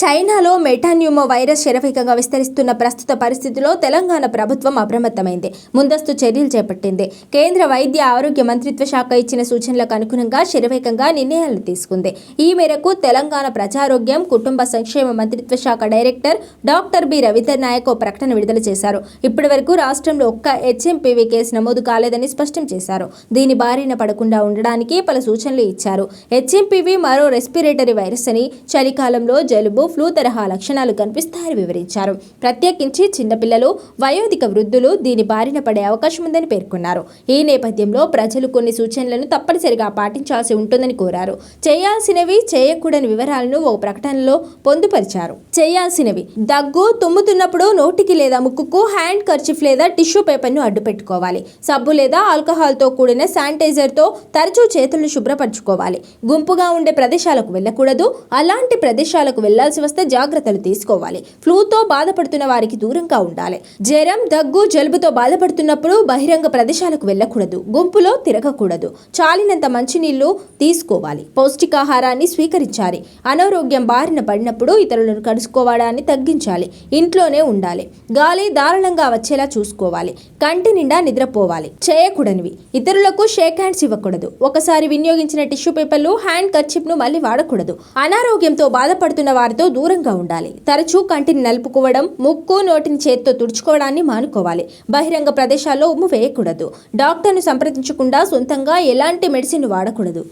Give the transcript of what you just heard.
చైనాలో metapneumo virus శరవేగంగా విస్తరిస్తున్న ప్రస్తుత పరిస్థితిలో తెలంగాణ ప్రభుత్వం అప్రమత్తమైంది. ముందస్తు చర్యలు చేపట్టింది. కేంద్ర వైద్య ఆరోగ్య మంత్రిత్వ శాఖ ఇచ్చిన సూచనలకు అనుగుణంగా శరవేగంగా నిర్ణయాలు తీసుకుంది. ఈ మేరకు తెలంగాణ ప్రజారోగ్యం కుటుంబ సంక్షేమ మంత్రిత్వ శాఖ director doctor B Ravinder Naik ఓ ప్రకటన విడుదల చేశారు. ఇప్పటి వరకు రాష్ట్రంలో ఒక్క హెచ్ఎంపీవీ కేసు నమోదు కాలేదని స్పష్టం చేశారు. దీని బారిన పడకుండా ఉండడానికి పలు సూచనలు ఇచ్చారు. హెచ్ఎంపీవీ మరో రెస్పిరేటరీ వైరస్ అని చలికాలంలో జలుబు ఫ్లూ తరహా లక్షణాలు కనిపిస్తాయని వివరించారు. ప్రత్యేకించి చిన్నపిల్లలు వయోధిక వృద్ధులు దీని బారిన పడే అవకాశం ఉందని పేర్కొన్నారు. ఈ నేపథ్యంలో ప్రజలు కొన్ని సూచనలను తప్పనిసరిగా పాటించాల్సి ఉంటుందని కోరారు. చేయాల్సినవి చేయకూడని వివరాలను ఓ ప్రకటనలో పొందుపరిచారు. చేయాల్సినవి. దగ్గు తుమ్ముతున్నప్పుడు నోటికి లేదా ముక్కుకు హ్యాండ్ కర్చిఫ్ లేదా టిష్యూ పేపర్ను అడ్డు పెట్టుకోవాలి సబ్బు లేదా ఆల్కహాల్తో కూడిన శానిటైజర్తో తరచూ చేతులను శుభ్రపరచుకోవాలి. గుంపుగా ఉండే ప్రదేశాలకు వెళ్ళకూడదు. అలాంటి ప్రదేశాలకు వెళ్ళాల్సి వస్తే జాగ్రత్తలు తీసుకోవాలి. ఫ్లూతో బాధపడుతున్న వారికి దూరంగా ఉండాలి. జ్వరం దగ్గు జలుబుతో బాధపడుతున్నప్పుడు బహిరంగ ప్రదేశాలకు వెళ్ళకూడదు. గుంపులో తిరగకూడదు. చాలినంత మంచినీళ్ళు తీసుకోవాలి. పౌష్టికాహారాన్ని స్వీకరించాలి. అనారోగ్యం బారిన పడినప్పుడు ఇతరులను కలుసుకోవడాన్ని తగ్గించాలి. ఇంట్లోనే ఉండాలి. గాలి దారుణంగా వచ్చేలా చూసుకోవాలి. కంటి నిండా నిద్రపోవాలి. చేయకూడనివి. ఇతరులకు షేక్ హ్యాండ్స్ ఇవ్వకూడదు. ఒకసారి వినియోగించిన టిష్యూ పేపర్లు హ్యాండ్ కర్చిప్ను మళ్ళీ వాడకూడదు. అనారోగ్యంతో బాధపడుతున్న వారితో దూరంగా ఉండాలి. తరచూ కంటిని నలుపుకోవడం ముక్కు నోటిని చేత్తో తుడుచుకోవడాన్ని మానుకోవాలి. బహిరంగ ప్రదేశాల్లో ఉమ్ము వేయకూడదు. డాక్టర్ను సంప్రదించకుండా సొంతంగా ఎలాంటి మెడిసిన్ వాడకూడదు.